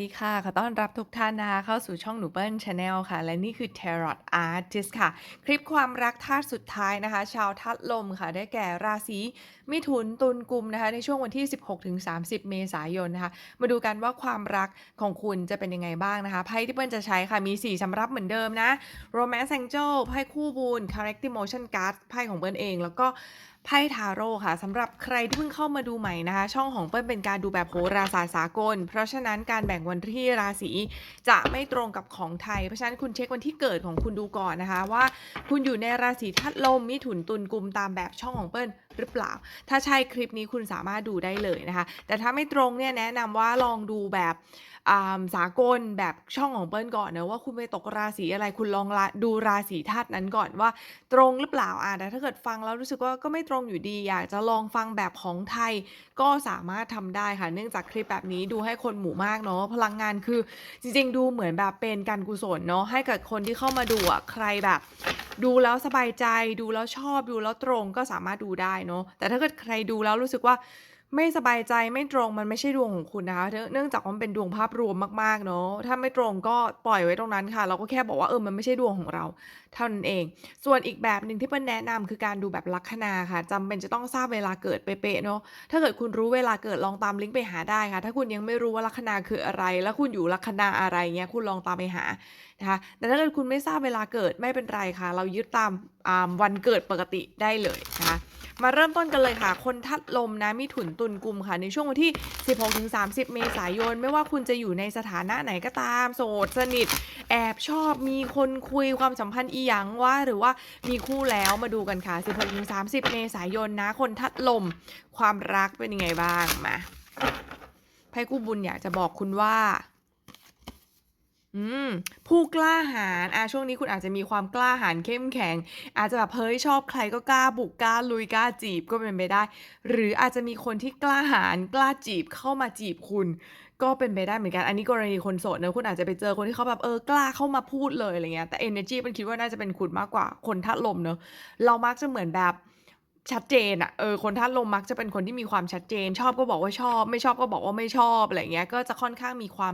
ดีค่ะ ขอต้อนรับทุกท่านนะคะเข้าสู่ช่องหนูเปิ้ลชาแนลค่ะ และนี่คือ Tarot Artist ค่ะ คลิปความรักธาตุสุดท้ายนะคะ ชาวทัดลมค่ะ ได้แก่ราศีมิถุนตุลกุมนะคะ ในช่วงวันที่ 16-30 เมษายนนะคะ มาดูกันว่าความรักของคุณจะเป็นยังไงบ้างนะคะ ไพ่ที่เปิ้ลจะใช้ค่ะ มี 4สำรับเหมือนเดิมนะ Romance Angel ไพ่คู่บุญ Character Motion Card ไพ่ของเปิ้ลเอง แล้วก็ไพ่ทาโร่ค่ะสำหรับใครที่เพิ่งเข้ามาดูใหม่นะคะ ช่องของเปิ้ลเป็นการดูแบบโหราศาสตร์สากล เพราะฉะนั้นการแบ่งวันที่ราศีจะไม่ตรงกับของไทย เพราะฉะนั้นคุณเช็ควันที่เกิดของคุณดูก่อนนะคะ ว่าคุณอยู่ในราศีธาตุลมมิถุนตุลกุมตามแบบช่องของเปิ้ล หรือเปล่า ถ้าใช่คลิปนี้คุณสามารถดูได้เลยนะคะ แต่ถ้าไม่ตรงเนี่ยแนะนำว่าลองดูแบบอ่าสากลแบบช่องของเปิ้ลก่อนนะว่าคุณไปตกราศีอะไรคุณลองดูราศีธาตุนั้นก่อนว่าตรงหรือเปล่าอะแต่ถ้าเกิดฟังแล้วรู้สึกว่าก็ไม่ตรงอยู่ดี อยากจะลองฟังแบบของไทยก็สามารถทำได้ค่ะ เนื่องจากคลิปแบบนี้ดูให้คนหมู่มากเนาะพลังงานคือจริงๆ ดูเหมือนแบบเป็นการกุศลเนาะให้กับคนที่เข้ามาดูอะใครแบบ ดูแล้วสบายใจดูแล้วชอบดูแล้วตรงก็สามารถดูได้เนาะแต่ถ้าเกิดใครดูแล้วรู้สึกว่าไม่สบายใจไม่ตรงมันไม่ใช่ดวงของคุณนะคะ เนื่องจากมันเป็นดวงภาพรวมมากๆเนาะถ้าไม่ตรงก็ปล่อยไว้ตรงนั้นค่ะ เราก็แค่บอกว่าเออมันไม่ใช่ดวงของเราเท่านั้นเอง ส่วนอีกแบบหนึ่งที่เปิ้ลแนะนำคือการดูแบบลัคนาค่ะจำเป็นจะต้องทราบเวลาเกิดเป๊ะๆเนาะถ้าเกิดคุณรู้เวลาเกิดลองตามลิงก์ไปหาได้ค่ะ ถ้าคุณยังไม่รู้ว่าลัคนาคืออะไร แล้วคุณอยู่ลัคนาอะไรเงี้ยคุณลองตามไปหานะคะแต่ถ้าเกิดคุณไม่ทราบเวลาเกิดไม่เป็นไรค่ะ เรายึดตามวันเกิดปกติได้เลยนะคะ มาเริ่มต้นกันเลยค่ะ คนทัดลมนะมิถุนตุลกุมค่ะ ในช่วงวันที่ 16-30 เมษายน ไม่ว่าคุณจะอยู่ในสถานะไหนก็ตาม โสดสนิท แอบชอบมีคนคุยความสัมพันธ์อีหยังว่า หรือว่ามีคู่แล้วมาดูกันค่ะ 16-30 เมษายนนะ คนทัดลม ความรักเป็นยังไงบ้างมาไพ่คู่บุญอยากจะบอกคุณว่า อืม ผู้กล้าหาญอะช่วงนี้คุณอาจจะมีความกล้าหาญเข้มแข็ง อาจจะแบบเฮ้ยชอบใครก็กล้าบุกกล้าลุยกล้าจีบก็เป็นไปได้ หรืออาจจะมีคนที่กล้าหาญกล้าจีบเข้ามาจีบคุณ ก็เป็นไปได้เหมือนกัน อันนี้กรณีคนโสดเนอะคุณอาจจะไปเจอคนที่เขาแบบเออกล้าเข้ามาพูดเลยอะไรเงี้ยแต่ energy เป็นคิดว่าน่าจะเป็นคุณมากกว่าคนทัดลมเนอะเรามักจะเหมือนแบบชัดเจนอะเออคนทัดลมมักจะเป็นคนที่มีความชัดเจน ชอบก็บอกว่าชอบ ไม่ชอบก็บอกว่าไม่ชอบอะไรเงี้ยก็จะค่อนข้างมีความ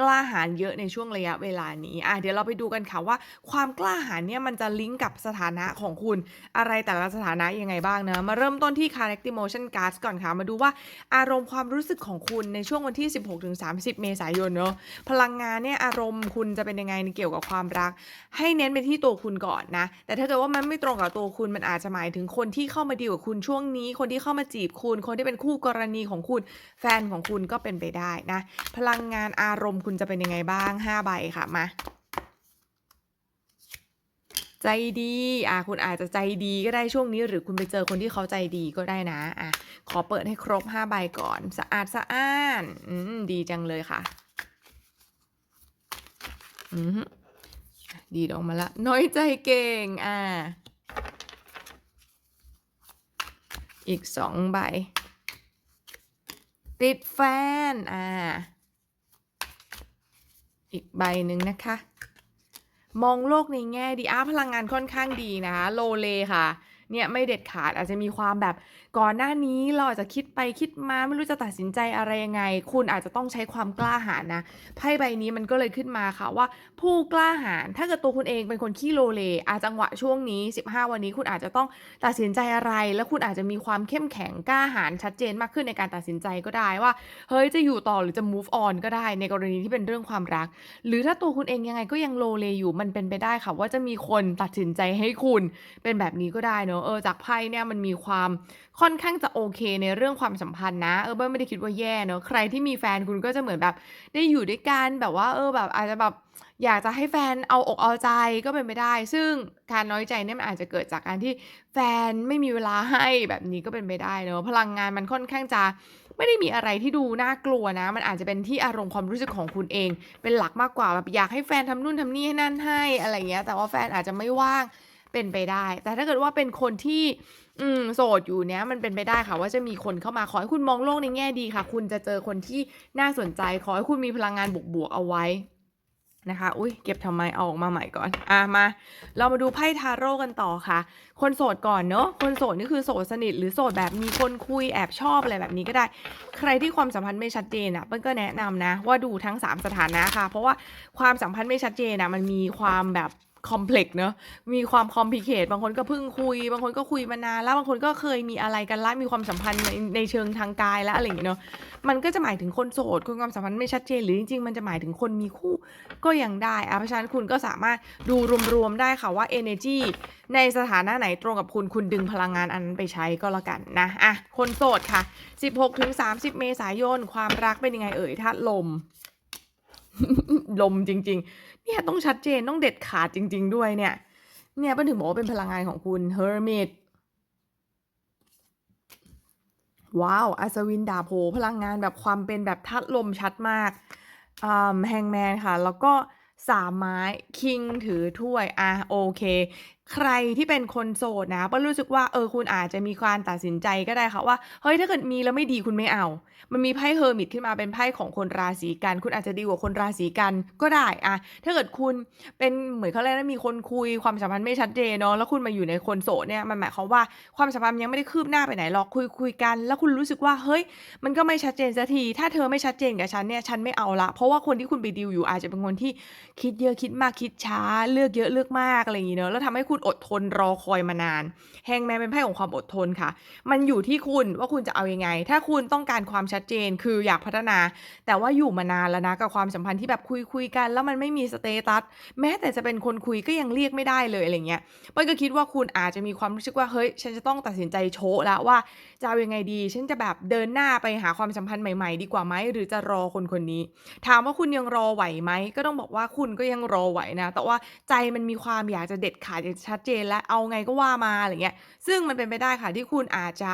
กล้าหาญเยอะในช่วงระยะเวลานี้อะเดี๋ยวเราไปดูกันค่ะว่า ความกล้าหาญเนี่ยมันจะลิงก์กับสถานะของคุณอะไรแต่ละสถานะยังไงบ้างนะมาเริ่มต้นที่ Character Motion Cards ก่อนค่ะ มาดูว่าอารมณ์ความรู้สึกของคุณในช่วงวันที่ 16-30 เมษายนเนอะพลังงานเนี่ยอารมณ์คุณจะเป็นยังไงในเกี่ยวกับความรัก ให้เน้นไปที่ตัวคุณก่อนนะ แต่ถ้าเกิดว่ามันไม่ตรงกับตัวคุณมันอาจจะหมายถึงคนที่เข้ามาดีกับคุณช่วงนี้ คนที่เข้ามาจีบคุณ คนที่เป็นคู่กรณีของคุณแฟนของคุณก็เป็นไปได้นะพลังงานอารมณ์คุณจะเป็นยังไงบ้าง5ใบค่ะมา ใจดีอะคุณอาจจะใจดีก็ได้ช่วงนี้หรือคุณไปเจอคนที่เขาใจดีก็ได้นะอะขอเปิดให้ครบ5ใบก่อน สะอาดสะอ้านอืมดีจังเลยค่ะอืมดีดออกมาละ น้อยใจเก่งอ่าอีกสองใบ ติดแฟน อ่า อีกใบหนึ่งนะคะ มองโลกในแง่ดีอ้าพลังงานค่อนข้างดีนะคะโลเลค่ะ เนี่ยไม่เด็ดขาดอาจจะมีความแบบ ก่อนหน้านี้เราอาจจะคิดไปคิดมาไม่รู้จะตัดสินใจอะไรยังไง คุณอาจจะต้องใช้ความกล้าหาญนะไพ่ใบนี้มันก็เลยขึ้นมาค่ะว่า ผู้กล้าหาญถ้าเกิดตัวคุณเองเป็นคนขี้โลเลอาจังหวะช่วงนี้ 15 วันนี้คุณอาจจะต้องตัดสินใจอะไร แล้วคุณอาจจะมีความเข้มแข็งกล้าหาญชัดเจนมากขึ้นในการตัดสินใจก็ได้ว่าเฮ้ยจะอยู่ต่อหรือจะ move on ก็ได้ในกรณีที่เป็นเรื่องความรัก หรือถ้าตัวคุณเองยังไงก็ยังโลเลอยู่มันเป็นไปได้ค่ะ ว่าจะมีคนตัดสินใจให้คุณเป็นแบบนี้ก็ได้เนอะเออจากไพ่เนี่ยมันมีความค่อนข้างจะโอเคในเรื่องความสัมพันธ์นะเออเบิ้ลไม่ได้คิดว่าแย่เนอะใครที่มีแฟนคุณก็จะเหมือนแบบ ได้อยู่ด้วยกันแบบว่า เออแบบอาจจะแบบอยากจะให้แฟนเอาอกเอาใจก็เป็นไปได้ ซึ่งการน้อยใจเนี่ยมันอาจจะเกิดจากการที่แฟนไม่มีเวลาให้แบบนี้ก็เป็นไปได้เนอะพลังงานมันค่อนข้างจะไม่ได้มีอะไรที่ดูน่ากลัวนะ มันอาจจะเป็นที่อารมณ์ความรู้สึกของคุณเอง เป็นหลักมากกว่าแบบอยากให้แฟนทำนู่นทำนี่ให้นั่นให้อะไรเงี้ย แต่ว่าแฟนอาจจะไม่ว่าง เป็นไปได้ แต่ถ้าเกิดว่าเป็นคนที่อืมโสดอยู่เนี้ยมันเป็นไปได้ค่ะ ว่าจะมีคนเข้ามาขอให้คุณมองโลกในแง่ดีค่ะ คุณจะเจอคนที่น่าสนใจ ขอให้คุณมีพลังงานบวกๆเอาไว้นะคะ อุ๊ยเก็บทำไมเอาออกมาใหม่ก่อนอามา เรามาดูไพ่ทาโรต์กันต่อค่ะ คนโสดก่อนเนาะ คนโสดนี่คือโสดสนิท หรือโสดแบบมีคนคุยแอบชอบอะไรแบบนี้ก็ได้ ใครที่ความสัมพันธ์ไม่ชัดเจนน่ะเปิ้ลก็แนะนำนะ ว่าดูทั้ง 3 สถานะค่ะ เพราะว่าความสัมพันธ์ไม่ชัดเจนน่ะมันมีความแบบ คอมเพล็กซ์เนาะมีความ complicate บางคนก็เพิ่งคุย บางคนก็คุยมานานแล้วบางคนก็เคยมีอะไรกันแล้วมีความสัมพันธ์ในในเชิงทางกายแล้วอะไรอย่างงี้เนาะมันก็จะหมายถึงคนโสดคนความสัมพันธ์ไม่ชัดเจนหรือจริงๆมันจะหมายถึงคนมีคู่ก็ยังได้อาเพราะฉะนั้นคุณก็สามารถดูรวมๆได้ค่ะว่าเอเนอร์จีในสถานะไหนตรงกับคุณคุณดึงพลังงานอันนั้นไปใช้ก็แล้วกันนะอะคนโสดค่ะ 16-30 เมษายน ความรักเป็นยังไงเอ่ย?ธาตุลม ลมจริง ๆ เนี่ยต้องชัดเจนต้องเด็ดขาดจริง ๆ ด้วยเนี่ย เนี่ยเป็นถึงบอกว่าเป็นพลังงานของคุณ Hermit ว้าวอัศวินดาบโอ้โฮพลังงานแบบความเป็นแบบทัดลมชัดมากแฮงแมนค่ะ แล้วก็สาไม้คิงถือถ้วย อ่าโอเคใครที่เป็นคนโสดนะเปิ้ลรู้สึกว่า เออ คุณอาจจะมีการตัดสินใจก็ได้ค่ะว่า เฮ้ย ถ้าเกิดมีแล้วไม่ดีคุณไม่เอา มันมีไพ่ Hermit ขึ้นมาเป็นไพ่ของคนราศีกัน คุณอาจจะดีกว่าคนราศีกันก็ได้อาถ้าเกิดคุณเป็นเหมือนเขาเรียกนะมีคนคุยความสัมพันธ์ไม่ชัดเจนเนาะ แล้วคุณมาอยู่ในคนโสดเนี่ย มันหมายความว่าความสัมพันธ์ยังไม่ได้คืบหน้าไปไหนหรอก คุยๆกัน แล้วคุณรู้สึกว่า เฮ้ย มันก็ไม่ชัดเจนสักที ถ้าเธอไม่ชัดเจนกับฉันเนี่ย ฉันไม่เอาล้วเพราะว่าคนที่คุณไปดีลอยู่อาจจะเป็นคนที่คิดเยอะคิดมากคิดช้า เลือกเยอะเลือกมากอะไรอย่างงี้เนาะ แล้วทำให้คุณอดทนรอคอยมานาน Hangman เป็นไพ่ของความอดทนค่ะ มันอยู่ที่คุณว่าคุณจะเอายังไง ถ้าคุณต้องการความชัดเจนคืออยากพัฒนา แต่ว่าอยู่มานานแล้วนะกับความสัมพันธ์ที่แบบคุยๆกัน แล้วมันไม่มีสเตตัสแม้แต่จะเป็นคนคุยก็ยังเรียกไม่ได้เลยอะไรเงี้ยเปิ้ลก็คิดว่าคุณอาจจะมีความรู้สึกว่าเฮ้ยฉันจะต้องตัดสินใจโชะแล้วว่าจะเอาอยังไงดี ฉันจะแบบเดินหน้าไปหาความสัมพันธ์ใหม่ ๆ ดีกว่าไหมหรือจะรอคนคนนี้ ถามว่าคุณยังรอไหวไหมก็ต้องบอกว่าคุณก็ยังรอไหวนะ แต่ว่าใจมันมีความอยากจะเด็ดขาดอยากชัดเจนแล้วเอาไงก็ว่ามาอะไรเงี้ยซึ่งมันเป็นไปได้ค่ะที่คุณอาจจะ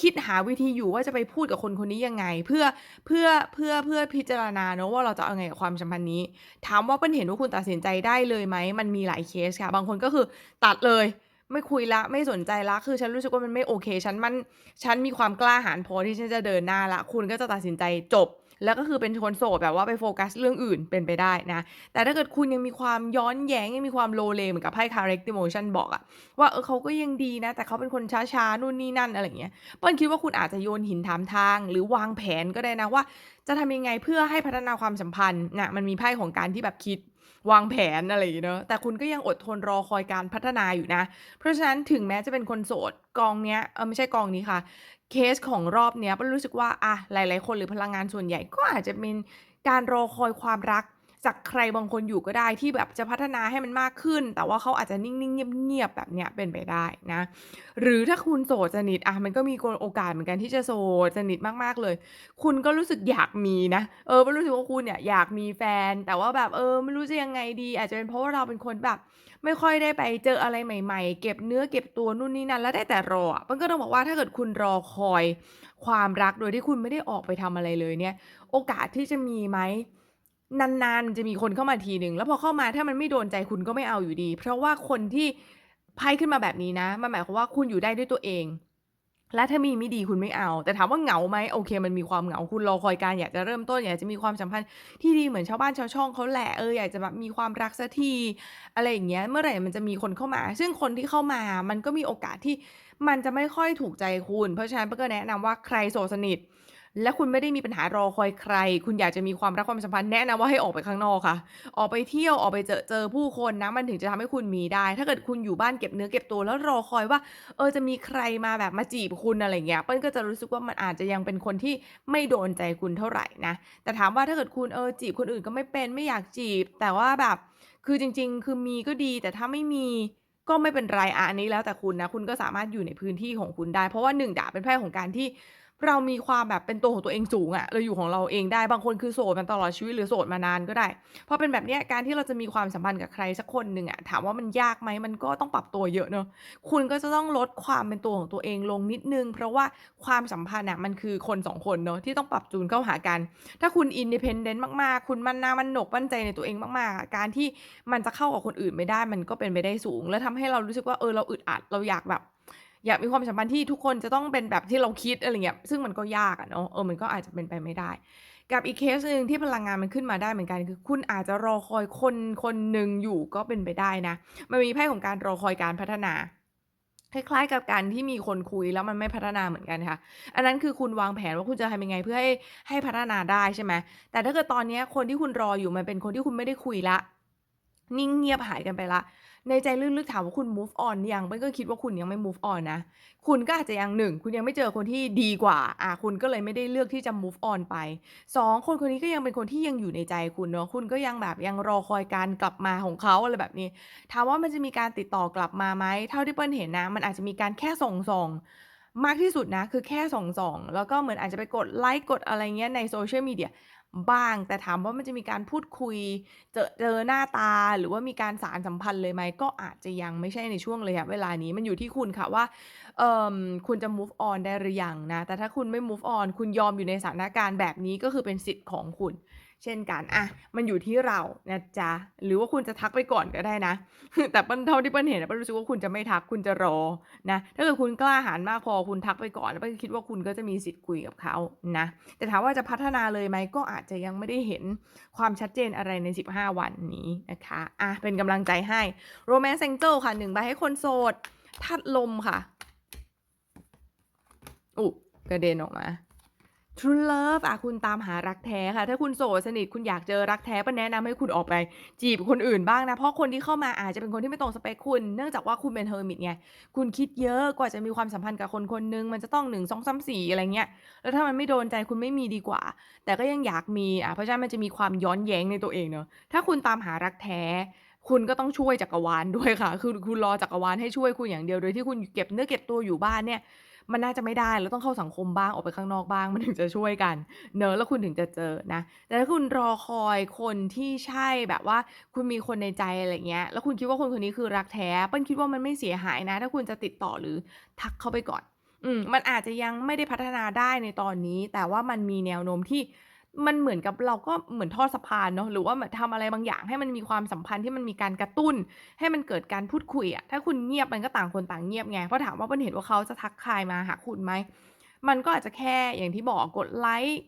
คิดหาวิธีอยู่ว่าจะไปพูดกับคนคนนี้ยังไง เพื่อเพื่อเพื่อเพื่อพิจารณาเนาะว่าเราจะเอาไงกับความสัมพันธ์นี้ ถามว่าเปิ้ลเห็นว่าคุณตัดสินใจได้เลยไหมมันมีหลายเคสค่ะ บางคนก็คือตัดเลย ไม่คุยล้วไม่สนใจล้วคือฉันรู้สึกว่ามันไม่โอเค ฉันมันฉันมีความกล้าหาญพอที่ฉันจะเดินหน้าล้วคุณก็จะตัดสินใจจบ แล้วก็คือเป็นคนโสดแบบว่าไปโฟกัสเรื่องอื่นเป็นไปได้นะ แต่ถ้าเกิดคุณยังมีความย้อนแย้งยังมีความโลเลเหมือนกับไพ่ Correct Emotion บอกอะว่าเออเขาก็ยังดีนะ แต่เขาเป็นคนช้าๆนู่นนี่นั่นอะไรอย่างเงี้ยเปิ้ลคิดว่าคุณอาจจะโยนหินถามทาง หรือวางแผนก็ได้นะว่า จะทำยังไงเพื่อให้พัฒนาความสัมพันธ์น่ะมันมีไพ่ของการที่แบบคิด วางแผนอะไรอย่างเนาะแต่คุณก็ยังอดทนรอคอยการพัฒนาอยู่นะ เพราะฉะนั้นถึงแม้จะเป็นคนโสดกองเนี้ยเออไม่ใช่กองนี้ค่ะ เคสของรอบเนี้ยไปรู้สึกว่าอะหลาย ๆ คนหรือพลังงานส่วนใหญ่ก็อาจจะเป็นการรอคอยความรัก จากใครบางคนอยู่ก็ได้ที่แบบจะพัฒนาให้มันมากขึ้น แต่ว่าเขาอาจจะนิ่ง ๆ เงียบ ๆ แบบเนี้ยเป็นไปได้นะ หรือถ้าคุณโสดสนิทอะมันก็มีโอกาสเหมือนกันที่จะโสดสนิทมาก ๆ เลย คุณก็รู้สึกอยากมีนะ เออรู้สึกว่าคุณเนี่ยอยากมีแฟน แต่ว่าแบบเออไม่รู้จะยังไงดี อาจจะเป็นเพราะว่าเราเป็นคนแบบไม่ค่อยได้ไปเจออะไรใหม่ ๆ เก็บเนื้อเก็บตัวนู่นนี่นั่นแล้วได้แต่รออะเปิ้ลก็ต้องบอกว่าถ้าเกิดคุณรอคอยความรักโดยที่คุณไม่ได้ออกไปทำอะไรเลยเนี่ย โอกาสที่จะมีไหม นานๆจะมีคนเข้ามาทีหนึ่ง แล้วพอเข้ามาถ้ามันไม่โดนใจคุณก็ไม่เอาอยู่ดี เพราะว่าคนที่ไพ่ขึ้นมาแบบนี้นะมันหมายความว่าคุณอยู่ได้ด้วยตัวเอง และถ้ามีไม่ดีคุณไม่เอา แต่ถามว่าเหงาไหมโอเค มันมีความเหงาคุณรอคอยการอยากจะเริ่มต้นอยากจะมีความสัมพันธ์ที่ดีเหมือนชาวบ้านชาวช่องเขาแหละเอออยากจะแบบมีความรักสักทีอะไรอย่างเงี้ยเมื่อไหร่มันจะมีคนเข้ามา ซึ่งคนที่เข้ามามันก็มีโอกาสที่มันจะไม่ค่อยถูกใจคุณ เพราะฉะนั้นเปิ้ลก็แนะนำว่าใครโสดสนิท และคุณไม่ได้มีปัญหารอคอยใคร คุณอยากจะมีความรักความสัมพันธ์แนะนำว่าให้ออกไปข้างนอกค่ะ ออกไปเที่ยวออกไปเจอเจอผู้คนนะมันถึงจะทำให้คุณมีได้ ถ้าเกิดคุณอยู่บ้านเก็บเนื้อเก็บตัวแล้วรอคอยว่า เออจะมีใครมาแบบมาจีบคุณอะไรเงี้ยเปิ้ลก็จะรู้สึกว่ามันอาจจะยังเป็นคนที่ไม่โดนใจคุณเท่าไหร่นะแต่ถามว่าถ้าเกิดคุณเออจีบคนอื่นก็ไม่เป็นไม่อยากจีบ แต่ว่าแบบ คือจริง ๆ คือมีก็ดี แต่ถ้าไม่มีก็ไม่เป็นไรอาอันนี้แล้วแต่คุณนะ คุณก็สามารถอยู่ในพื้นที่ของคุณได้ เพราะว่า1ดาเป็นไพ่ของการที่ เรามีความแบบเป็นตัวของตัวเองสูงอะเราอยู่ของเราเองได้บางคนคือโสดมาตลอดชีวิตหรือโสดมานานก็ได้พอเป็นแบบเนี้ยการที่เราจะมีความสัมพันธ์กับใครสักคนหนึ่งอะถามว่ามันยากไหมมันก็ต้องปรับตัวเยอะเนาะคุณก็จะต้องลดความเป็นตัวของตัวเองลงนิดนึง เพราะว่าความสัมพันธ์น่ะมันคือคน2คนเนาะที่ต้องปรับจูนเข้าหากัน ถ้าคุณ independent มากๆ คุณมันหน้ามันโหนกมั่นใจในตัวเองมากๆ การที่มันจะเข้ากับคนอื่นไม่ได้มันก็เป็นไปได้สูง แล้วทำให้เรารู้สึกว่าเออเราอึดอัดเราอยากแบบ อยากมีความสัมพันธ์ที่ทุกคนจะต้องเป็นแบบที่เราคิดอะไรอย่างเงี้ยซึ่งมันก็ยากอะเนาะเออมันก็อาจจะเป็นไปไม่ได้ กับอีกเคสหนึ่งที่พลังงานมันขึ้นมาได้เหมือนกัน คือคุณอาจจะรอคอยคนคนหนึ่งอยู่ก็เป็นไปได้นะมันมีไพ่ของการรอคอยการพัฒนาคล้ายๆกับการที่มีคนคุยแล้วมันไม่พัฒนาเหมือนกันค่ะ อันนั้นคือคุณวางแผนว่าคุณจะทำยังไงเพื่อให้ให้พัฒนาได้ใช่ไหมแต่ถ้าเกิดตอนนี้คนที่คุณรออยู่มันเป็นคนที่คุณไม่ได้คุยล้ว นิ่งเงียบหายกันไปล้วในใจลึกๆถามว่าคุณ move on ยังเป้นก็คิดว่าคุณยังไม่ move on นะ คุณก็อาจจะยัง1คุณยังไม่เจอคนที่ดีกว่าอาคุณก็เลยไม่ได้เลือกที่จะ move on ไป2คนคนนี้ก็ยังเป็นคนที่ยังอยู่ในใจคุณเนาะ คุณก็ยังแบบยังรอคอยการกลับมาของเขาอะไรแบบนี้ ถามว่ามันจะมีการติดต่อกลับมาไหม เท่าที่เปิ้ลเห็นนะ มันอาจจะมีการแค่ส่องๆมากที่สุดนะ คือแค่ส่องๆแล้วก็เหมือนอาจจะไปกดไลก์กดอะไรเงี้ยใน Social Media บ้าง แต่ถามว่ามันจะมีการพูดคุย เจอเจอหน้าตาหรือว่ามีการสารสัมพันธ์เลยไหม ก็อาจจะยังไม่ใช่ในช่วงระยะเวลานี้มันอยู่ที่คุณค่ะว่าเอ่อคุณจะ move on ได้หรือยังนะ แต่ถ้าคุณไม่ move on คุณยอมอยู่ในสถานการณ์แบบนี้ก็คือเป็นสิทธิ์ของคุณ เช่นกันอะมันอยู่ที่เรานะจ๊ะหรือว่าคุณจะทักไปก่อนก็ได้นะ แต่เปิ้ลเท่าที่เปิ้ลเห็นเปิ้ลรู้สึกว่าคุณจะไม่ทักคุณจะรอนะถ้าเกิดคุณกล้าหาญมากพอคุณทักไปก่อนแล้วเปิ้ลคิดว่าคุณก็จะมีสิทธิ์คุยกับเขานะแต่ถามว่าจะพัฒนาเลยไหมก็อาจจะยังไม่ได้เห็นความชัดเจนอะไรใน 15 วันนี้นะคะอะเป็นกำลังใจให้ Romance Angel ค่ะ1ใบให้คนโสดธาตุลมค่ะอุกระเด็นออกมา True Love อะคุณตามหารักแท้ค่ะ ถ้าคุณโสดสนิทคุณอยากเจอรักแท้เปิ้ลแนะนำให้คุณออกไป จีบคนอื่นบ้างนะ เพราะคนที่เข้ามาอาจจะเป็นคนที่ไม่ตรงสเปกคุณ เนื่องจากว่าคุณเป็น Hermit ไง คุณคิดเยอะกว่าจะมีความสัมพันธ์กับคนคนหนึ่งมันจะต้อง1 2 3 4องสามสี่อะไรเงี้ย แล้วถ้ามันไม่โดนใจคุณไม่มีดีกว่า แต่ก็ยังอยากมีอะเพราะฉะนั้นมันจะมีความย้อนแย้งในตัวเองเนาะถ้าคุณตามหารักแท้คุณก็ต้องช่วยจักรวาลด้วยค่ะ คือคุณรอจักรวาลให้ช่วยคุณอย่างเดียว โดยที่คุณเก็บเนื้อเก็บตัวอยู่บ้านเนี่ย มันน่าจะไม่ได้แล้วต้องเข้าสังคมบ้างออกไปข้างนอกบ้าง มันถึงจะช่วยกัน เนอะแล้วคุณถึงจะเจอนะ แต่ถ้าคุณรอคอยคนที่ใช่แบบว่า คุณมีคนในใจอะไรเงี้ย แล้วคุณคิดว่าคนคนนี้คือรักแท้เปิ้ลคิดว่ามันไม่เสียหายนะ ถ้าคุณจะติดต่อหรือทักเข้าไปก่อน อืมมันอาจจะยังไม่ได้พัฒนาได้ในตอนนี้ แต่ว่ามันมีแนวโน้มที่ มันเหมือนกับเราก็เหมือนทอดสะพานเนาะหรือว่าแบบทำอะไรบางอย่างให้มันมีความสัมพันธ์ที่มันมีการกระตุ้น ให้มันเกิดการพูดคุยอะถ้าคุณเงียบมันก็ต่างคนต่างเงียบไงเพราะถามว่าเปิ้ลเห็นว่าเขาจะทักทายมาหาคุณไหมมันก็อาจจะแค่อย่างที่บอกกดไลก์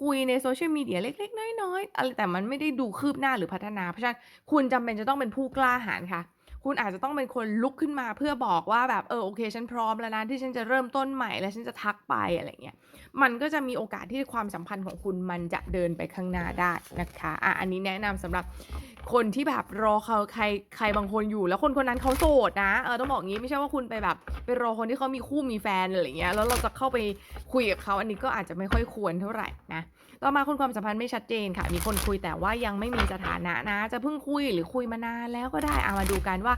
คุยใน Social Media เล็ก ๆ น้อยๆอะไรแต่มันไม่ได้ดูคืบหน้าหรือพัฒนาเพราะฉะนั้นคุณจำเป็นจะต้องเป็นผู้กล้าหาญค่ะ คุณอาจจะต้องเป็นคนลุกขึ้นมาเพื่อบอกว่าแบบเออโอเค ฉันพร้อมแล้วนะที่ฉันจะเริ่มต้นใหม่และฉันจะทักไปอะไรเงี้ยมันก็จะมีโอกาสที่ความสัมพันธ์ของคุณมันจะเดินไปข้างหน้าได้นะคะอะอันนี้แนะนำสำหรับคนที่แบบรอเขาใครใครบางคนอยู่ แล้วคนคนนั้นเขาโสดนะเออต้องบอกงี้ไม่ใช่ว่าคุณไปแบบไปรอคนที่เขามีคู่มีแฟนอะไรเงี้ยแล้วเราจะเข้าไปคุยกับเขาอันนี้ก็อาจจะไม่ค่อยควรเท่าไหร่นะ ต่อมาคนความสัมพันธ์ไม่ชัดเจนค่ะ มีคนคุยแต่ว่ายังไม่มีสถานะนะ จะเพิ่งคุยหรือคุยมานานแล้วก็ได้เอามาดูกันว่า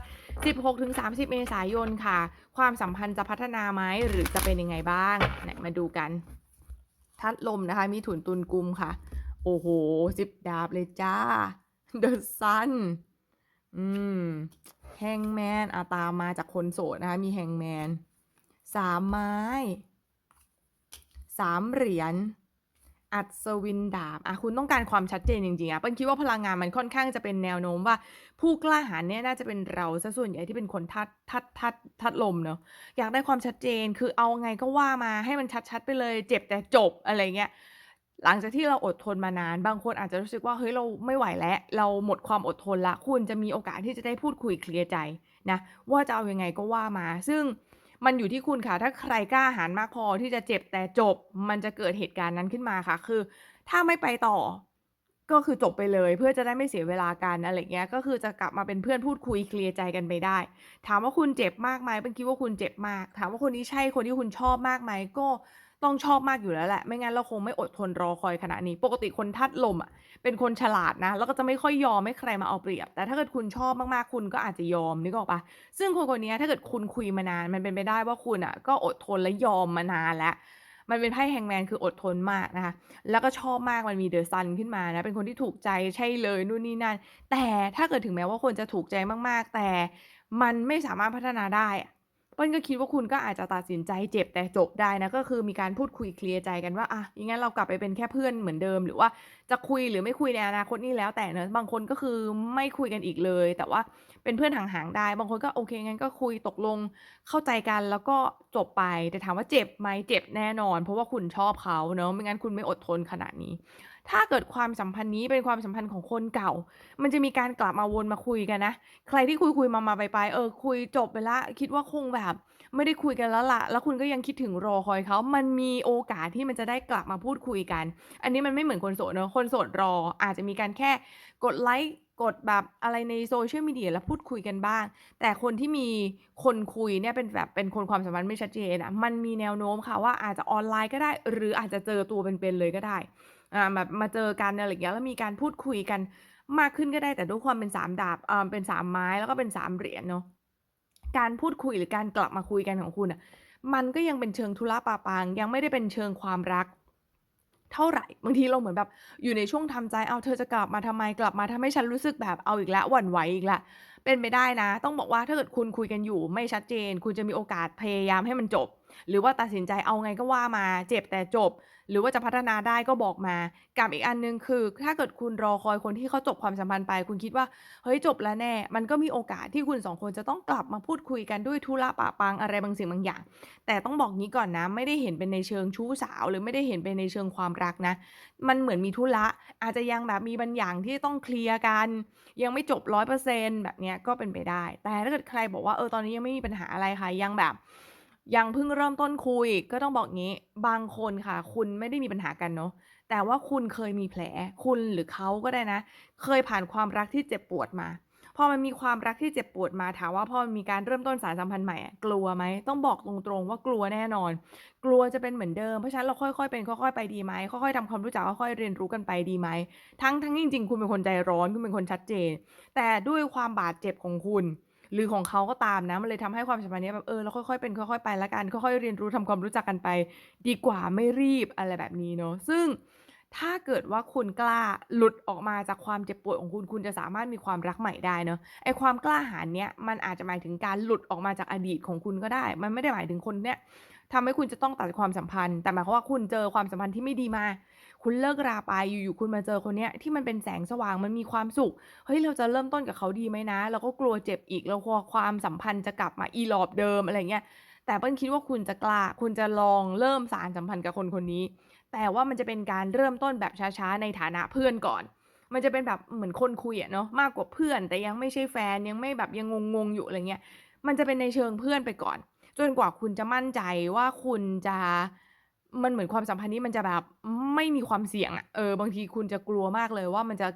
16-30 เมษายนค่ะ ความสัมพันธ์จะพัฒนาไหมหรือจะเป็นยังไงบ้างไหนมาดูกันธาตุลมนะคะมิถุนตุลกุมค่ะ โอ้โฮ10ดาบเลยจ้ะ The Sun อืม Hangman อาตามมาจากคนโสดนะคะ มี Hangman 3ไม้3เหรียญ อัศวินดาบอะคุณต้องการความชัดเจนจริงๆอะเปิ้ลคิดว่าพลังงานมันค่อนข้างจะเป็นแนวโน้มว่า ผู้กล้าหาญเนี่ยน่าจะเป็นเราเสียส่วนใหญ่ที่เป็นคนธาตุธาตุธาตุธาตุลมเนาะอยากได้ความชัดเจนคือเอาไงก็ว่ามาให้มันชัดๆไปเลย เจ็บแต่จบอะไรเงี้ยหลังจากที่เราอดทนมานาน บางคนอาจจะรู้สึกว่าเฮ้ยเราไม่ไหวแล้ว เราหมดความอดทนล้วคุณจะมีโอกาสที่จะได้พูดคุยเคลียร์ใจนะว่าจะเอาอยังไงก็ว่ามา ซึ่ง มันอยู่ที่คุณค่ะ ถ้าใครกล้าหาญมากพอที่จะเจ็บแต่จบ มันจะเกิดเหตุการณ์นั้นขึ้นมาค่ะ คือ ถ้าไม่ไปต่อ ก็คือจบไปเลย เพื่อจะได้ไม่เสียเวลากันอะไรเงี้ย ก็คือจะกลับมาเป็นเพื่อนพูดคุยเคลียร์ใจกันไปได้ ถามว่าคุณเจ็บมากไหมเป็นคิดว่าคุณเจ็บมาก ถามว่าคนนี้ใช่คนที่คุณชอบมากไหมก็ ต้องชอบมากอยู่แล้วแหละ ไม่งั้นเราคงไม่อดทนรอคอยขนาดนี้ ปกติคนธาตุลมอะ เป็นคนฉลาดนะ แล้วก็จะไม่ค่อยยอมให้ใครมาเอาเปรียบ แต่ถ้าเกิดคุณชอบมากๆ คุณก็อาจจะยอมนึกออกปล่า?ซึ่งคนคนนี้ถ้าเกิดคุณคุยมานาน มันเป็นไปได้ว่าคุณน่ะ ก็อดทนและยอมมานานแล้วมันเป็นไพ่ Hangman คืออดทนมากนะคะ แล้วก็ชอบมากมันมี The Sun ขึ้นมานะ เป็นคนที่ถูกใจใช่เลยนู่นนี่นั่น แต่ถ้าเกิดถึงแม้ว่าคนจะถูกใจมากๆ แต่มันไม่สามารถพัฒนาได้อะ เปิ้ลก็คิดว่าคุณก็อาจจะตัดสินใจเจ็บแต่จบได้นะ ก็คือมีการพูดคุยเคลียร์ใจกันว่าอะอย่างงั้นเรากลับไปเป็นแค่เพื่อนเหมือนเดิม หรือว่าจะคุยหรือไม่คุยในอนาคตนี่แล้วแต่เนาะบางคนก็คือไม่คุยกันอีกเลย แต่ว่าเป็นเพื่อนห่างๆได้ บางคนก็โอเคงั้นก็คุยตกลงเข้าใจกันแล้วก็จบไปแต่ถามว่าเจ็บไหมเจ็บแน่นอน เพราะว่าคุณชอบเขาเนาะไม่งั้นคุณไม่อดทนขนาดนี้ ถ้าเกิดความสัมพันธ์นี้เป็นความสัมพันธ์ของคนเก่า มันจะมีการกลับมาวนมาคุยกันนะ ใครที่คุยๆมาๆไปๆเออคุยจบไปล้วคิดว่าคงแบบ ไม่ได้คุยกันแล้วละแล้วคุณก็ยังคิดถึงรอคอยเขามันมีโอกาสที่มันจะได้กลับมาพูดคุยกัน อันนี้มันไม่เหมือนคนโสดเนาะคนโสดรอ อาจจะมีการแค่กดไลก์กดแบบอะไรใน Social Media แล้วพูดคุยกันบ้าง แต่คนที่มีคนคุยเนี่ยเป็นแบบเป็นคนความสัมพันธ์ไม่ชัดเจนอะมันมีแนวโน้มค่ะว่าอาจจะออนไลน์ก็ได้ หรืออาจจะเจอตัวเป็นๆเลยก็ได้ อ่า แบบมาเจอกัน อะไรอย่างเงี้ย แล้วมีการพูดคุยกันมากขึ้นก็ได้ แต่ด้วยความเป็น 3 ดาบอ่าเป็น 3 ไม้ แล้วก็เป็น 3 เหรียญเนาะ การพูดคุยหรือการกลับมาคุยกันของคุณน่ะ มันก็ยังเป็นเชิงธุระปะปัง ยังไม่ได้เป็นเชิงความรักเท่าไหร่ บางทีเราเหมือนแบบอยู่ในช่วงทำใจ เอาเธอจะกลับมาทำไม?กลับมาทำให้ฉันรู้สึกแบบเอาอีกแล้วหวั่นไหวอีกแล้วเป็นไปได้นะ ต้องบอกว่าถ้าเกิดคุณคุยกันอยู่ไม่ชัดเจน คุณจะมีโอกาสพยายามให้มันจบ หรือว่าตัดสินใจเอาไงก็ว่ามาเจ็บแต่จบ หรือว่าจะพัฒนาได้ก็บอกมา กับอีกอันหนึ่งคือ ถ้าเกิดคุณรอคอยคนที่เขาจบความสัมพันธ์ไป คุณคิดว่าเฮ้ยจบแล้วแน่ มันก็มีโอกาสที่คุณ2คนจะต้องกลับมาพูดคุยกันด้วยธุระปะปังอะไรบางสิ่งบางอย่าง แต่ต้องบอกงี้ก่อนนะ ไม่ได้เห็นเป็นในเชิงชู้สาว หรือไม่ได้เห็นเป็นในเชิงความรักนะ มันเหมือนมีธุระอาจจะยังแบบมีบางอย่างที่ต้องเคลียร์กัน ยังไม่จบ100%แบบเนี้ยก็เป็นไปได้ แต่ถ้าเกิดใครบอกว่าเออตอนนี้ยังไม่มีปัญหาอะไรค่ะยังแบบ ยังเพิ่งเริ่มต้นคุย ก็ต้องบอกงี้ บางคนค่ะ คุณไม่ได้มีปัญหากันเนาะ แต่ว่าคุณเคยมีแผล คุณหรือเขาก็ได้นะ เคยผ่านความรักที่เจ็บปวดมา พอมันมีความรักที่เจ็บปวดมาถามว่าพอมันมีการเริ่มต้นสารสัมพันธ์ใหม่อะกลัวไหม?ต้องบอกตรงๆว่ากลัวแน่นอน กลัวจะเป็นเหมือนเดิม เพราะฉะนั้นเราค่อยๆเป็นค่อยๆไปดีไหม?ค่อยๆทำความรู้จัก ค่อยๆเรียนรู้กันไปดีไหม?ทั้งทั้งจริง ๆ คุณเป็นคนใจร้อน คุณเป็นคนชัดเจน แต่ด้วยความบาดเจ็บของคุณ หรือของเขาก็ตามนะ มันเลยทำให้ความสัมพันธ์เนี้ยแบบเออเราค่อยๆเป็นค่อยๆไปแล้วกันค่อยๆเรียนรู้ทำความรู้จักกันไป ดีกว่าไม่รีบอะไรแบบนี้เนาะซึ่งถ้าเกิดว่าคุณกล้าหลุดออกมาจากความเจ็บปวดของคุณคุณจะสามารถมีความรักใหม่ได้เนาะไอความกล้าหาญเนี้ยมันอาจจะหมายถึงการหลุดออกมาจากอดีตของคุณก็ได้ มันไม่ได้หมายถึงคนเนี้ยทำให้คุณจะต้องตัดความสัมพันธ์ แต่หมายความว่าคุณเจอความสัมพันธ์ที่ไม่ดีมา คุณเลิกราไปอยู่ๆคุณมาเจอคนเนี้ยที่มันเป็นแสงสว่างมันมีความสุขเฮ้ยเราจะเริ่มต้นกับเขาดีไหมนะ?เราก็กลัวเจ็บอีกเรากลัวความสัมพันธ์จะกลับมาอีหลอบเดิมอะไรเงี้ยแต่เปิ้ลคิดว่าคุณจะกล้าคุณจะลองเริ่มสานสัมพันธ์กับคนคนนี้ แต่ว่ามันจะเป็นการเริ่มต้นแบบช้าๆในฐานะเพื่อนก่อน มันจะเป็นแบบเหมือนคนคุยอะเนาะมากกว่าเพื่อน แต่ยังไม่ใช่แฟนยังไม่แบบยังงงๆอยู่อะไรเงี้ยมันจะเป็นในเชิงเพื่อนไปก่อน จนกว่าคุณจะมั่นใจว่าคุณจะ มันเหมือนความสัมพันธ์นี้มันจะแบบไม่มีความเสี่ยงอะเออบางทีคุณจะกลัวมากเลยว่ามันจะ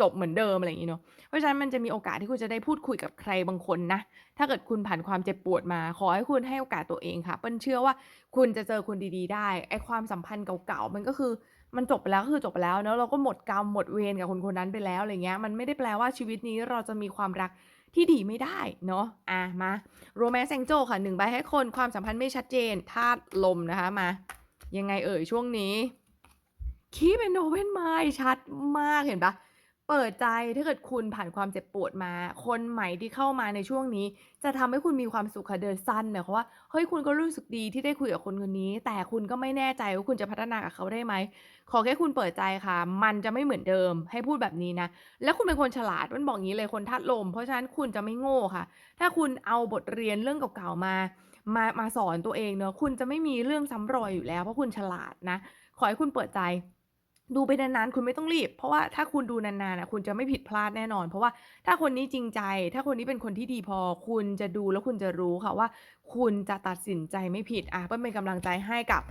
จบเหมือนเดิมอะไรอย่างงี้เนาะเพราะฉะนั้นมันจะมีโอกาสที่คุณจะได้พูดคุยกับใครบางคนนะ ถ้าเกิดคุณผ่านความเจ็บปวดมา ขอให้คุณให้โอกาสตัวเองค่ะ เปิ้ลเชื่อว่าคุณจะเจอคนดีๆ ได้ไอ้ความสัมพันธ์เก่าๆมันก็คือมันจบไปแล้วก็คือจบไปแล้วเนาะเราก็หมดกรรมหมดเวรกับคนคนนั้นไปแล้วอะไรเงี้ยมันไม่ได้แปลว่าชีวิตนี้เราจะมีความรักที่ดีไม่ได้เนาะอามา Romance Angel ค่ะ1ใบให้คนความสัมพันธ์ไม่ชัดเจนธาตุลมนะคะมา ยังไงเอ่ยช่วงนี้ Keep an open mind ชัดมากเห็นปล่า?เปิดใจถ้าเกิดคุณผ่านความเจ็บปวดมา คนใหม่ที่เข้ามาในช่วงนี้ จะทำให้คุณมีความสุขค่ะ The Sun หมายความว่าเฮ้ยคุณก็รู้สึกดีที่ได้คุยกับคนคนนี้ แต่คุณก็ไม่แน่ใจว่าคุณจะพัฒนากับเขาได้ไหม?ขอแค่คุณเปิดใจค่ะ มันจะไม่เหมือนเดิมให้พูดแบบนี้นะ แล้วคุณเป็นคนฉลาดเปิ้ลบอกงี้เลยคนธาตุลม เพราะฉะนั้นคุณจะไม่โง่ค่ะ ถ้าคุณเอาบทเรียนเรื่องเก่าๆมา มามาสอนตัวเองเนาะคุณจะไม่มีเรื่องซ้ำรอยอยู่แล้วเพราะคุณฉลาดนะ ขอให้คุณเปิดใจ ดูไปนานๆคุณไม่ต้องรีบ เพราะว่าถ้าคุณดูนานๆอะคุณจะไม่ผิดพลาดแน่นอน เพราะว่าถ้าคนนี้จริงใจ ถ้าคนนี้เป็นคนที่ดีพอ คุณจะดูแล้วคุณจะรู้ค่ะว่า คุณจะตัดสินใจไม่ผิดอาเปิ้ลเป็นกำลังใจให้กับ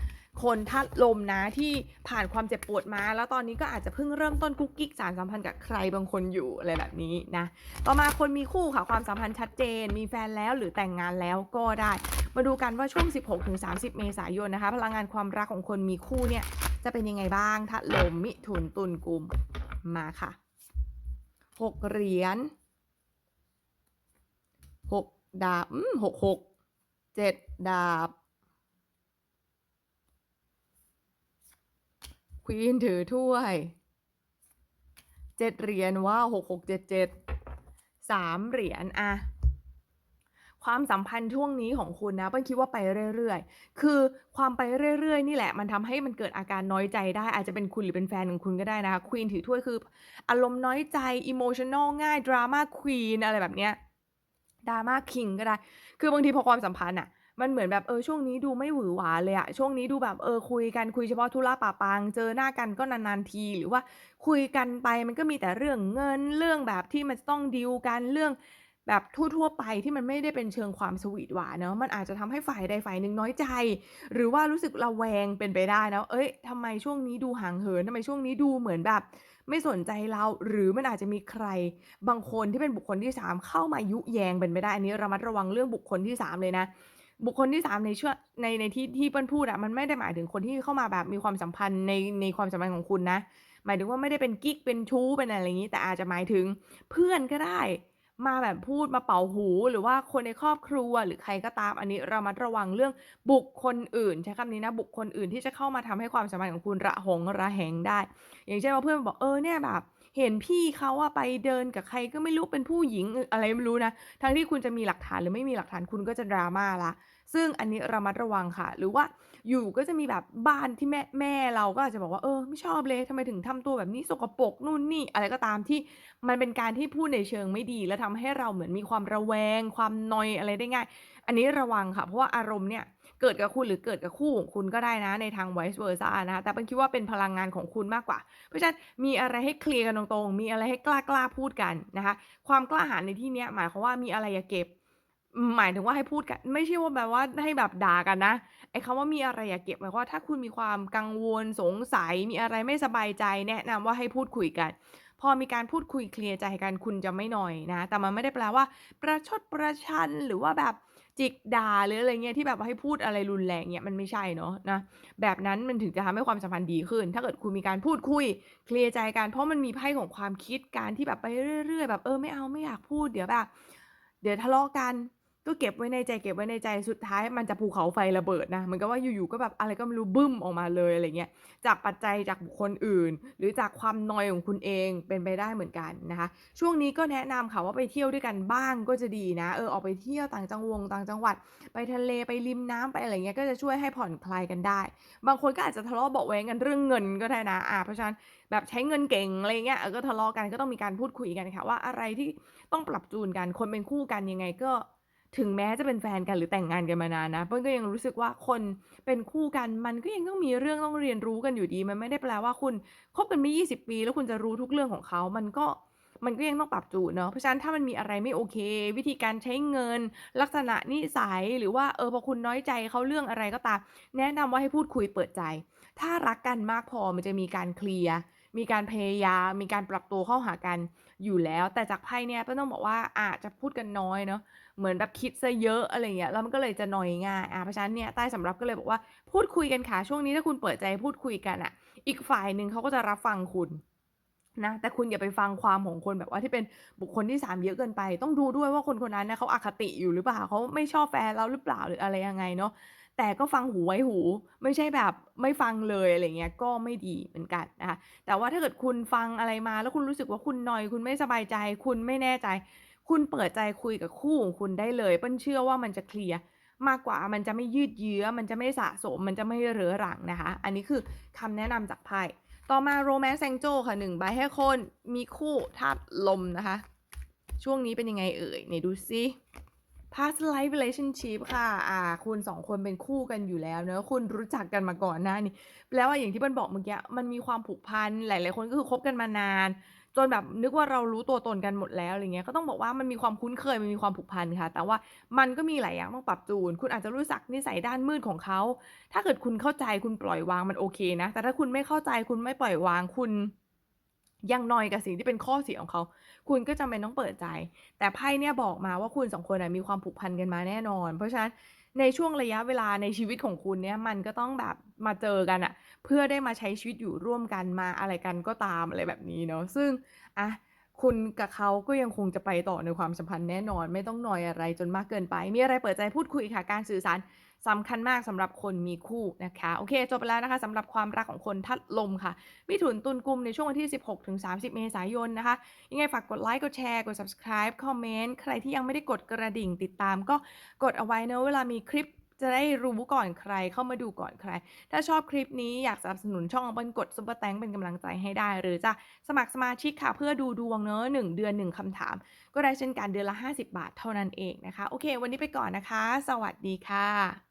คนธาตุลมนะที่ผ่านความเจ็บปวดมา แล้วตอนนี้ก็อาจจะเพิ่งเริ่มต้นกุ๊กกิ๊กสานสัมพันธ์กับใครบางคนอยู่อะไรแบบนี้นะ ต่อมาคนมีคู่ค่ะความสัมพันธ์ชัดเจน มีแฟนแล้วหรือแต่งงานแล้วก็ได้ มาดูกันว่าช่วง 16-30 เมษายนนะคะ พลังงานความรักของคนมีคู่เนี่ยจะเป็นยังไงบ้าง?ธาลมมิถุนตุลกุมมาค่ะ6เหรียญ6ดาบอืม6 6 7ดาบ Queen ถือถ้วย7เหรียญว้าว6 6 7 7 3เหรียญอา ความสัมพันธ์ช่วงนี้ของคุณนะเปิ้ลคิดว่าไปเรื่อย ๆ คือความไปเรื่อย ๆ นี่แหละ มันทำให้มันเกิดอาการน้อยใจได้ อาจจะเป็นคุณหรือเป็นแฟนของคุณก็ได้นะคะ Queen ถือถ้วยคือ อารมณ์น้อยใจ emotional ง่าย drama queen อะไรแบบเนี้ย drama king ก็ได้ คือบางทีพอความสัมพันธ์น่ะมันเหมือนแบบเออช่วงนี้ดูไม่หวือหวาเลยอะช่วงนี้ดูแบบเออคุยกันคุยเฉพาะธุระปะปังเจอหน้ากันก็นานๆที หรือว่าคุยกันไปมันก็มีแต่เรื่องเงินเรื่องแบบที่มันต้องดีลกันเรื่อง แบบทั่ว ๆ ไปที่มันไม่ได้เป็นเชิงความสวีทหวานเนาะ มันอาจจะทำให้ฝ่ายใดฝ่ายหนึ่งน้อยใจ หรือว่ารู้สึกระแวงเป็นไปได้นะเอ้ย ทำไมช่วงนี้ดูห่างเหิน ทำไมช่วงนี้ดูเหมือนแบบไม่สนใจเรา หรือมันอาจจะมีใครบางคนที่เป็นบุคคลที่สามเข้ามายุแยงเป็นไปได้ อันนี้ระมัดระวังเรื่องบุคคลที่สามเลยนะ บุคคลที่สามในช่วงในในที่ที่เปิ้ลพูดอะมันไม่ได้หมายถึงคนที่เข้ามาแบบมีความสัมพันธ์ในในความสัมพันธ์ของคุณนะ หมายถึงว่าไม่ได้เป็นกิ๊กเป็นชู้เป็นอะไรอย่างงี้ แต่อาจจะหมายถึงเพื่อนก็ได้ มาแบบพูดมาเป่าหูหรือว่าคนในครอบครัวหรือใครก็ตามอันนี้ระมัดระวังเรื่องบุคคลอื่นใช้คำนี้นะบุคคลอื่นที่จะเข้ามาทำให้ความสัมพันธ์ของคุณระหองระแหงได้ อย่างเช่นว่าเพื่อนบอกเออเนี่ยแบบเห็นพี่เขาอะไปเดินกับใครก็ไม่รู้เป็นผู้หญิงอะไรไม่รู้นะทั้งที่คุณจะมีหลักฐานหรือไม่มีหลักฐานคุณก็จะดราม่าละซึ่งอันนี้ระมัดระวังค่ะ หรือว่า อยู่ก็จะมีแบบบ้านที่แม่แม่เราก็อาจจะบอกว่า เออ ไม่ชอบเลยทำไมถึงทำตัวแบบนี้สกปรกนู่นนี่ อะไรก็ตามที่มันเป็นการที่พูดในเชิงไม่ดี และทำให้เราเหมือนมีความระแวง ความนอยอะไรได้ง่าย อันนี้ระวังค่ะ เพราะว่าอารมณ์เนี่ยเกิดกับคุณหรือเกิดกับคู่ของคุณก็ได้นะในทาง vice versa นะคะแต่เป็นคิดว่าเป็นพลังงานของคุณมากกว่า เพราะฉะนั้นมีอะไรให้เคลียร์กันตรงๆ มีอะไรให้กล้าๆพูดกันนะคะ ความกล้าหาญในที่นี้หมายความว่ามีอะไรอย่าเก็บ หมายถึงว่าให้พูดกัน ไม่ใช่ว่าแบบว่าให้แบบด่ากันนะ ไอ้คำว่ามีอะไรอย่าเก็บหมายความว่าถ้าคุณมีความกังวลสงสัยมีอะไรไม่สบายใจ แนะนำว่าให้พูดคุยกัน พอมีการพูดคุยเคลียร์ใจกันคุณจะไม่หน่อยนะ แต่มันไม่ได้แปลว่า ประชดประชันหรือว่าแบบจิกด่าหรืออะไรเงี้ยที่แบบว่าให้พูดอะไรรุนแรงเงี้ยมันไม่ใช่เนาะนะแบบนั้นมันถึงจะทำให้ความสัมพันธ์ดีขึ้น ถ้าเกิดคุณมีการพูดคุยเคลียร์ใจกัน เพราะมันมีไพ่ของความคิดการที่แบบไปเรื่อย ๆ แบบเออไม่เอาไม่อยากพูดเดี๋ยวแบบเดี๋ยวทะเลาะกัน ก็เก็บไว้ในใจเก็บไว้ในใจสุดท้ายมันจะภูเขาไฟระเบิดนะเหมือนกับว่าอยู่ๆก็แบบอะไรก็ไม่รู้บึ้มออกมาเลยอะไรเงี้ยจากปัจจัยจากบุคคลอื่น หรือจากความนอยของคุณเองเป็นไปได้เหมือนกันนะคะ ช่วงนี้ก็แนะนำค่ะว่าไปเที่ยวด้วยกันบ้างก็จะดีนะเออออกไปเที่ยวต่างจังหวงต่างจังหวัด ไปทะเลไปริมน้ำไปอะไรเงี้ยก็จะช่วยให้ผ่อนคลายกันได้ บางคนก็อาจจะทะเลาะเบาะแว้งกันเรื่องเงินก็ได้นะอ่าเพราะฉะนั้นแบบใช้เงินเก่งอะไรเงี้ยก็ทะเลาะกันก็ต้องมีการพูดคุยกันค่ะว่าอะไรที่ต้องปรับจูนกันคนเป็นคู่กันยังไงก็ ถึงแม้จะเป็นแฟนกันหรือแต่งงานกันมานานนะเปิ้ลก็ยังรู้สึกว่าคนเป็นคู่กันมันก็ยังต้องมีเรื่องต้องเรียนรู้กันอยู่ดี มันไม่ได้แปลว่าคุณคบกันม่20 ปี แล้วคุณจะรู้ทุกเรื่องของเขา มันก็มันก็ยังต้องปรับจูนเนาะเพราะฉะนั้นถ้ามันมีอะไรไม่โอเค วิธีการใช้เงิน ลักษณะนิสัยหรือว่าเออพอคุณน้อยใจเขาเรื่องอะไรก็ตาม แนะนำว่าให้พูดคุยเปิดใจ ถ้ารักกันมากพอมันจะมีการเคลียร์มีการพยายามมีการปรับตัวเข้าหากันอยู่แล้ว แต่จากไพ่เนี่ยเปิ้ลต้องบอกว่าอาจจะพูดกันน้อยเนาะ เหมือนแบบคิดซะเยอะอะไรเงี้ยแล้วมันก็เลยจะนอยง่ายอะเพราะฉะนั้นเนี่ยใต้สำรับก็เลยบอกว่าพูดคุยกันค่ะช่วงนี้ถ้าคุณเปิดใจพูดคุยกันอะ อีกฝ่ายหนึ่งเขาก็จะรับฟังคุณนะแต่คุณอย่าไปฟังความของคนแบบว่าที่เป็นบุคคลที่สามเยอะเกินไป ต้องดูด้วยว่าคนคนนั้นนะเขาอาคติอยู่หรือเปล่าเขาไม่ชอบแฟนเราหรือเปล่าหรืออะไรยังไงเนาะแต่ก็ฟังหูไว้หู ไม่ใช่แบบไม่ฟังเลยอะไรเงี้ยก็ไม่ดีเหมือนกันนะคะแต่ว่าถ้าเกิดคุณฟังอะไรมาแล้วคุณรู้สึกว่าคุณนอย คุณไม่สบายใจ คุณไม่แน่ใจ คุณเปิดใจคุยกับคู่ของคุณได้เลยเปิ้ลเชื่อว่ามันจะเคลียร์มากกว่ามันจะไม่ยืดเยื้อ มันจะไม่สะสม มันจะไม่เรื้อรังนะคะ อันนี้คือคำแนะนำจากไพ่ต่อมา Romance Angel ค่ะหนึ่งใบให้คนมีคู่ธาตุลมนะคะ ช่วงนี้เป็นยังไงเอ่ยไหนดูซิ past life relationship ค่ะ อ่า คุณสองคนเป็นคู่กันอยู่แล้วเนอะคุณรู้จักกันมาก่อนหน้านี้ แล้วว่าอย่างที่เปิ้ลบอกเมื่อกี้ มันมีความผูกพัน หลาย ๆ คนก็คือคบกันมานาน จนแบบนึกว่าเรารู้ตัวตนกันหมดแล้วอะไรเงี้ยก็ต้องบอกว่ามันมีความคุ้นเคยมันมีความผูกพันค่ะ แต่ว่ามันก็มีหลายอย่างต้องปรับจูน คุณอาจจะรู้จักนิสัยด้านมืดของเขา ถ้าเกิดคุณเข้าใจคุณปล่อยวางมันโอเคนะ แต่ถ้าคุณไม่เข้าใจคุณไม่ปล่อยวางคุณยังนอยกับสิ่งที่เป็นข้อเสียของเขา คุณก็จำเป็นต้องเปิดใจ แต่ไพ่เนี่ยบอกมาว่าคุณสองคนมีความผูกพันกันมาแน่นอน เพราะฉะนั้นในช่วงระยะเวลาในชีวิตของคุณเนี่ยมันก็ต้องแบบมาเจอกันอะ เพื่อได้มาใช้ชีวิตอยู่ร่วมกันมาอะไรกันก็ตามอะไรแบบนี้เนาะซึ่งอะคุณกับเขาก็ยังคงจะไปต่อในความสัมพันธ์แน่นอน ไม่ต้องนอยอะไรจนมากเกินไป มีอะไรเปิดใจพูดคุยค่ะการสื่อสารสำคัญมากสำหรับคนมีคู่นะคะ โอเค จบไปแล้วนะคะสำหรับความรักของคนทัดลมค่ะมิถุนตุลกุมในช่วงวันที่ 16ถึง30 เมษายนนะคะ ยังไงฝากกดไลค์กดแชร์กด subscribe คอมเมนต์ใครที่ยังไม่ได้กดกระดิ่งติดตามก็กดเอาไว้เนะเวลามีคลิป จะได้รู้ก่อนใครเข้ามาดูก่อนใคร ถ้าชอบคลิปนี้อยากสนับสนุนช่องบันกดซุปเปอร์แตงเป็นกำลังใจให้ได้ หรือจะสมัครสมาชิกค่ะเพื่อดูดวงเนอะ1เดือนหนึ่งคำถาม ก็ได้เช่นกันเดือนละ 50 บาทเท่านั้นเองนะคะ โอเค วันนี้ไปก่อนนะคะ สวัสดีค่ะ